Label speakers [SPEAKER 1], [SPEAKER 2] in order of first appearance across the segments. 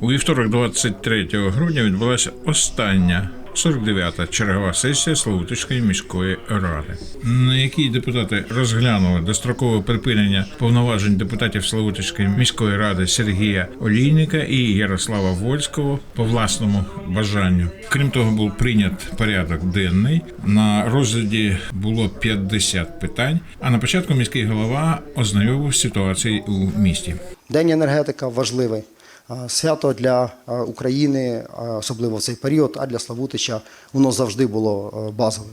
[SPEAKER 1] У вівторок, 23 грудня, відбулася остання 49-та чергова сесія Славутицької міської ради, на якій депутати розглянули дострокове припинення повноважень депутатів Славутицької міської ради Сергія Олійника і Ярослава Вольського по власному бажанню. Крім того, був прийнят порядок денний. На розгляді було 50 питань. А на початку міський голова ознайомив з ситуацією у місті.
[SPEAKER 2] День енергетика важливий. Свято для України, особливо в цей період, а для Славутича воно завжди було базовим.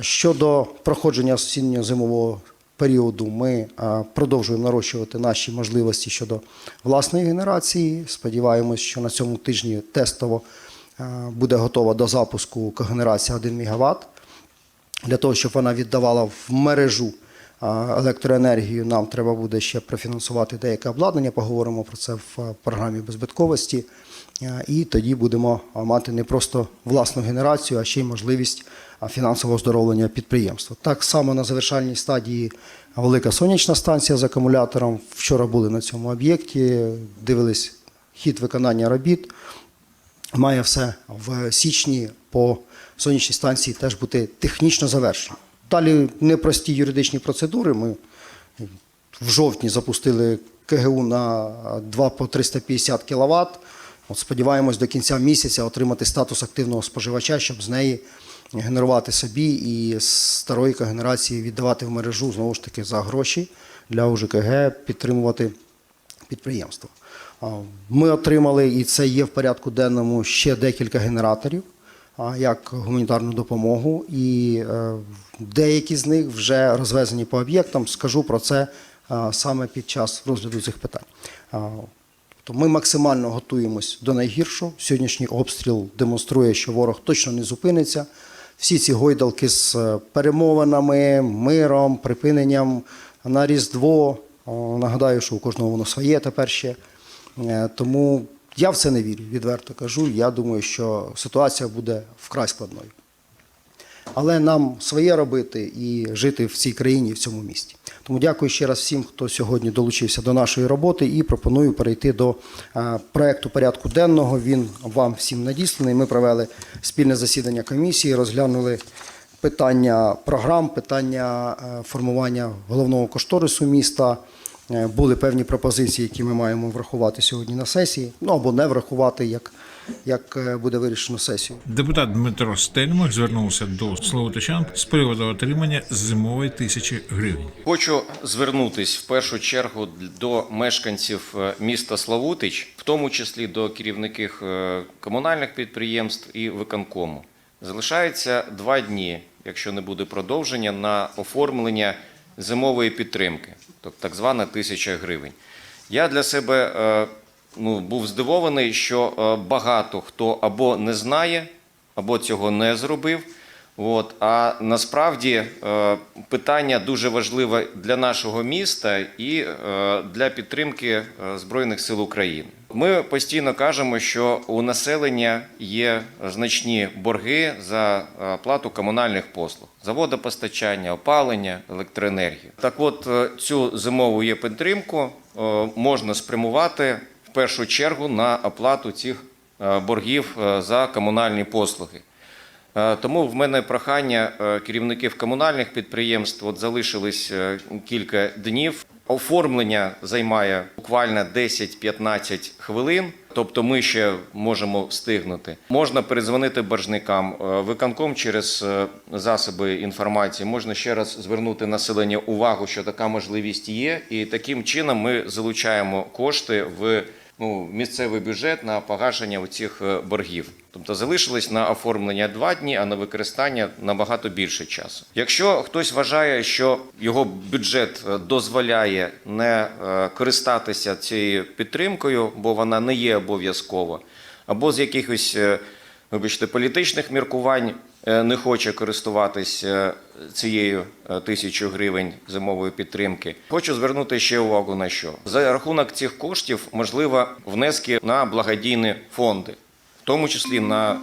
[SPEAKER 2] Щодо проходження осінньо-зимового періоду, ми продовжуємо нарощувати наші можливості щодо власної генерації. Сподіваємось, що на цьому тижні тестово буде готова до запуску когенерація 1 МВт. Для того, щоб вона віддавала в мережу електроенергію, нам треба буде ще профінансувати деяке обладнання. Поговоримо про це в програмі беззбитковості. А, І тоді будемо мати не просто власну генерацію, а ще й можливість фінансового оздоровлення підприємства. Так само на завершальній стадії велика сонячна станція з акумулятором. Вчора були на цьому об'єкті, дивились хід виконання робіт має все в січні по сонячній станції теж бути технічно завершено. Далі непрості юридичні процедури. Ми в жовтні запустили КГУ на 2 по 350 кВт. От сподіваємось до кінця місяця отримати статус активного споживача, щоб з неї генерувати собі і з старої когенерації віддавати в мережу знову ж таки за гроші для УЖКГ підтримувати підприємство. Ми отримали, і це є в порядку денному, ще декілька генераторів як гуманітарну допомогу, і е, деякі з них вже розвезені по об'єктам. Скажу про це саме під час розгляду цих питань. Тобто ми максимально готуємось до найгіршого. Сьогоднішній обстріл демонструє, що ворог точно не зупиниться. Всі ці гойдалки з е, перемовинами, миром, припиненням на Різдво. Нагадаю, що у кожного воно своє тепер ще. Е, Тому я в це не вірю, відверто кажу. Я думаю, що ситуація буде вкрай складною. Але нам своє робити і жити в цій країні, в цьому місті. Тому дякую ще раз всім, хто сьогодні долучився до нашої роботи, і пропоную перейти до е, проекту порядку денного. Він вам всім надісланий. Ми провели спільне засідання комісії, розглянули питання програм, питання е, формування головного кошторису міста. Е, Були певні пропозиції, які ми маємо врахувати сьогодні на сесії, ну або не врахувати, як, як е, буде вирішено сесією.
[SPEAKER 1] Депутат Дмитро Стельмах звернувся до словотичан з приводу отримання зимової тисячі гривень.
[SPEAKER 3] Хочу звернутись в першу чергу до мешканців е, міста Славутич, в тому числі до керівників комунальних підприємств і виконкому. Залишається два дні, якщо не буде продовження, на оформлення зимової підтримки, тобто так звана тисяча гривень. Я для себе е, ну, був здивований, що е, багато хто або не знає, або цього не зробив. От, а насправді е, питання дуже важливе для нашого міста і для підтримки Збройних сил України. Ми постійно кажемо, що у населення є значні борги за оплату плату комунальних послуг за водопостачання, опалення, електроенергію. Так от е, цю зимову є підтримку е, можна спрямувати в першу чергу на оплату цих е, боргів е, за комунальні послуги. Е, Тому в мене прохання е, керівників комунальних підприємств от залишились е, кілька днів. Оформлення займає буквально 10-15 хвилин, тобто ми ще можемо встигнути. Можна перезвонити боржникам, виконком через засоби інформації. Можна ще раз звернути населення увагу, що така можливість є, і таким чином ми залучаємо кошти в ну, місцевий бюджет на погашення цих боргів. Тобто залишилось на оформлення два дні, а на використання набагато більше часу. Якщо хтось вважає, що його бюджет е, дозволяє не е, користатися цією підтримкою, бо вона не є обов'язкова, або з якихось, е, вибачте, політичних міркувань не хоче користуватись е, цією тисячою гривень зимової підтримки. Хочу звернути ще увагу на що за рахунок цих коштів можливо внески на благодійні фонди, тому числі на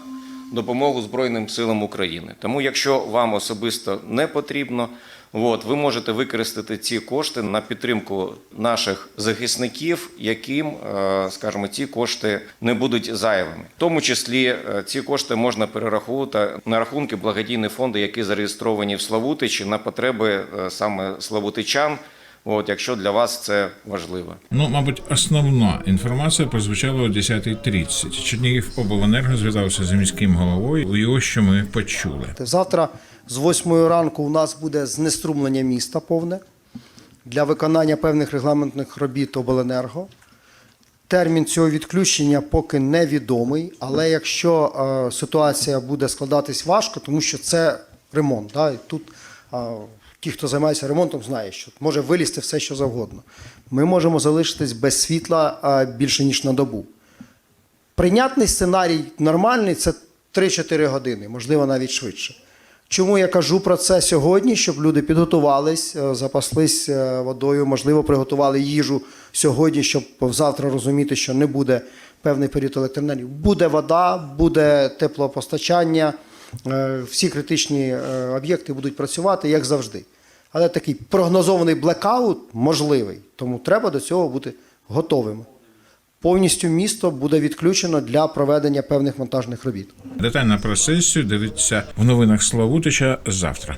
[SPEAKER 3] допомогу Збройним силам України. Тому, якщо вам особисто не потрібно, от, ви можете використати ці кошти на підтримку наших захисників, яким, е, скажімо, ці кошти не будуть зайвими. В тому числі е, ці кошти можна перераховувати на рахунки благодійних фонду, які зареєстровані в Славутичі на потреби е, саме славутичан. От, якщо для вас це важливо.
[SPEAKER 1] Ну, мабуть, основна інформація прозвучала о 10.30. Чернігів обленерго зв'язався з міським головою. І ось що ми почули.
[SPEAKER 2] Завтра з 8 ранку у нас буде знеструмлення міста повне для виконання певних регламентних робіт обленерго. Термін цього відключення поки невідомий, але якщо е, ситуація буде складатись важко, тому що це ремонт. Да? І тут е, ті, хто займається ремонтом, знають, що може вилізти все, що завгодно. Ми можемо залишитись без світла більше ніж на добу. Прийнятний сценарій нормальний це 3-4 години, можливо, навіть швидше. Чому я кажу про це сьогодні? Щоб люди підготувались, е, запаслись е, водою, можливо, приготували їжу сьогодні, щоб завтра розуміти, що не буде певний період електроенергії. Буде вода, буде теплопостачання, е, всі критичні об'єкти будуть працювати, як завжди. Але такий прогнозований блекаут можливий, тому треба до цього бути готовими. Повністю місто буде відключено для проведення певних монтажних робіт.
[SPEAKER 1] Детально про сесію дивіться в новинах Славутича завтра.